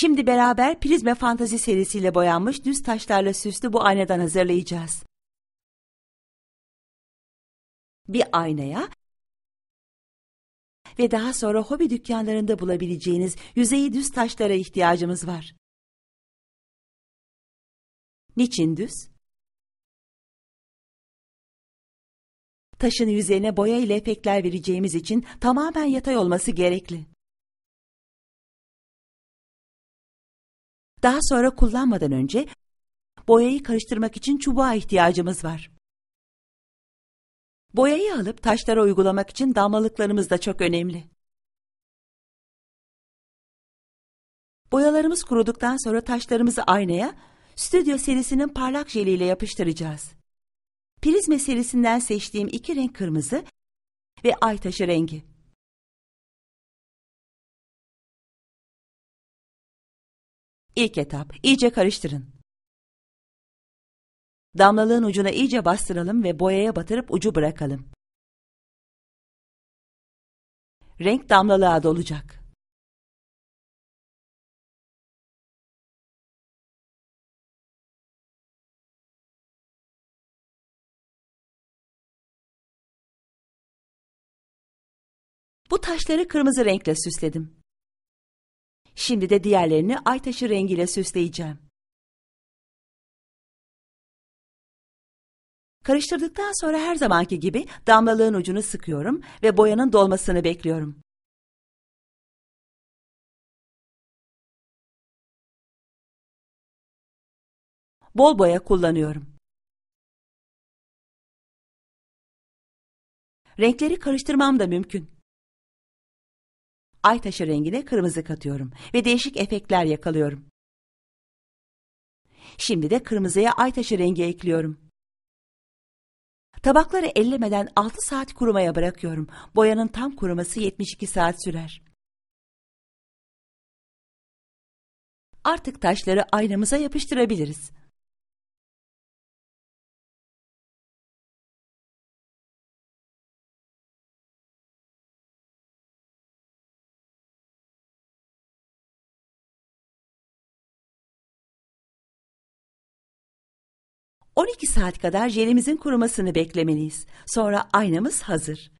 Şimdi beraber Prizme Fantazi serisiyle boyanmış düz taşlarla süslü bu aynadan hazırlayacağız. Bir aynaya ve daha sonra hobi dükkanlarında bulabileceğiniz yüzeyi düz taşlara ihtiyacımız var. Niçin düz? Taşın yüzeyine boya ile efektler vereceğimiz için tamamen yatay olması gerekli. Daha sonra kullanmadan önce boyayı karıştırmak için çubuğa ihtiyacımız var. Boyayı alıp taşlara uygulamak için damlalıklarımız da çok önemli. Boyalarımız kuruduktan sonra taşlarımızı aynaya, stüdyo serisinin parlak jeliyle yapıştıracağız. Prizme serisinden seçtiğim iki renk kırmızı ve ay taşı rengi. İlk etap, iyice karıştırın. Damlalığın ucuna iyice bastıralım ve boyaya batırıp ucu bırakalım. Renk damlalığa dolacak. Bu taşları kırmızı renkle süsledim. Şimdi de diğerlerini ay taşı rengiyle süsleyeceğim. Karıştırdıktan sonra her zamanki gibi damlalığın ucunu sıkıyorum ve boyanın dolmasını bekliyorum. Bol boya kullanıyorum. Renkleri karıştırmam da mümkün. Ay taşı rengine kırmızı katıyorum ve değişik efektler yakalıyorum. Şimdi de kırmızıya ay taşı rengi ekliyorum. Tabakları ellemeden 6 saat kurumaya bırakıyorum. Boyanın tam kuruması 72 saat sürer. Artık taşları aynamıza yapıştırabiliriz. ...12 saat kadar jelimizin kurumasını beklemeliyiz. Sonra aynamız hazır.